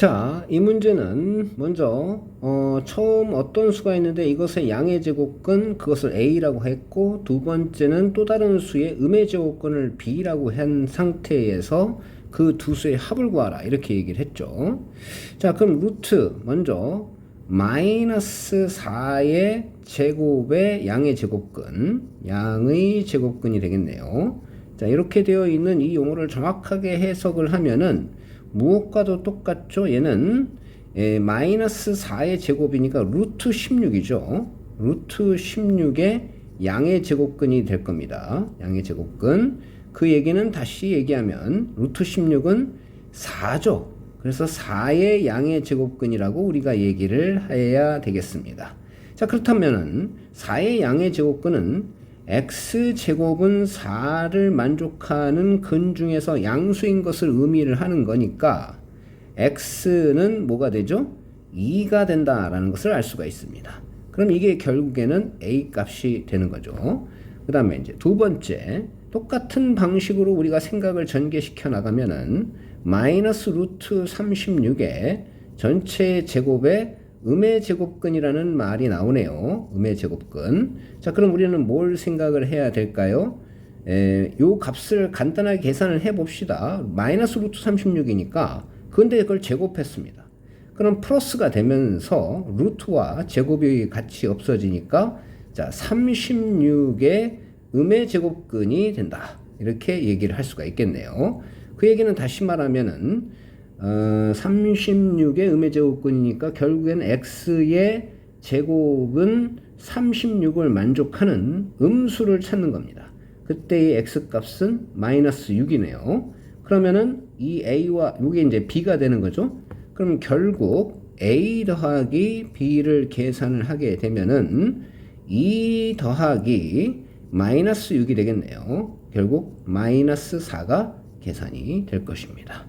자, 이 문제는 먼저 어, 처음 어떤 수가 있는데 이것의 양의 제곱근 그것을 a라고 했고 두 번째는 또 다른 수의 음의 제곱근을 b라고 한 상태에서 그 두 수의 합을 구하라 이렇게 얘기를 했죠. 자, 그럼 루트 먼저 마이너스 4의 제곱의 양의 제곱근 양의 제곱근이 되겠네요. 자, 이렇게 되어 있는 이 용어를 정확하게 해석을 하면은 무엇과도 똑같죠? 얘는 에, 마이너스 4의 제곱이니까 루트 16이죠. 루트 16의 양의 제곱근이 될 겁니다. 양의 제곱근. 그 얘기는 다시 얘기하면 루트 16은 4죠. 그래서 4의 양의 제곱근이라고 우리가 얘기를 해야 되겠습니다. 자, 그렇다면은 4의 양의 제곱근은 x제곱은 4를 만족하는 근 중에서 양수인 것을 의미를 하는 거니까 x는 뭐가 되죠? 2가 된다라는 것을 알 수가 있습니다. 그럼 이게 결국에는 a 값이 되는 거죠. 그 다음에 이제 두 번째 똑같은 방식으로 우리가 생각을 전개시켜 나가면은 마이너스 루트 36의 전체 제곱의 음의 제곱근이라는 말이 나오네요. 음의 제곱근. 자, 그럼 우리는 뭘 생각을 해야 될까요? 에, 요 값을 간단하게 계산을 해 봅시다. 마이너스 루트 36이니까 근데 그걸 제곱했습니다. 그럼 플러스가 되면서 루트와 제곱이 같이 없어지니까 자, 36의 음의 제곱근이 된다. 이렇게 얘기를 할 수가 있겠네요. 그 얘기는 다시 말하면은 어, 36의 음의 제곱근이니까 결국엔 x의 제곱은 36을 만족하는 음수를 찾는 겁니다. 그때의 x 값은 마이너스 6이네요. 그러면은 이 a와 이게 이제 b가 되는 거죠. 그럼 결국 a 더하기 b를 계산을 하게 되면은 2 더하기 마이너스 6이 되겠네요. 결국 마이너스 4가 계산이 될 것입니다.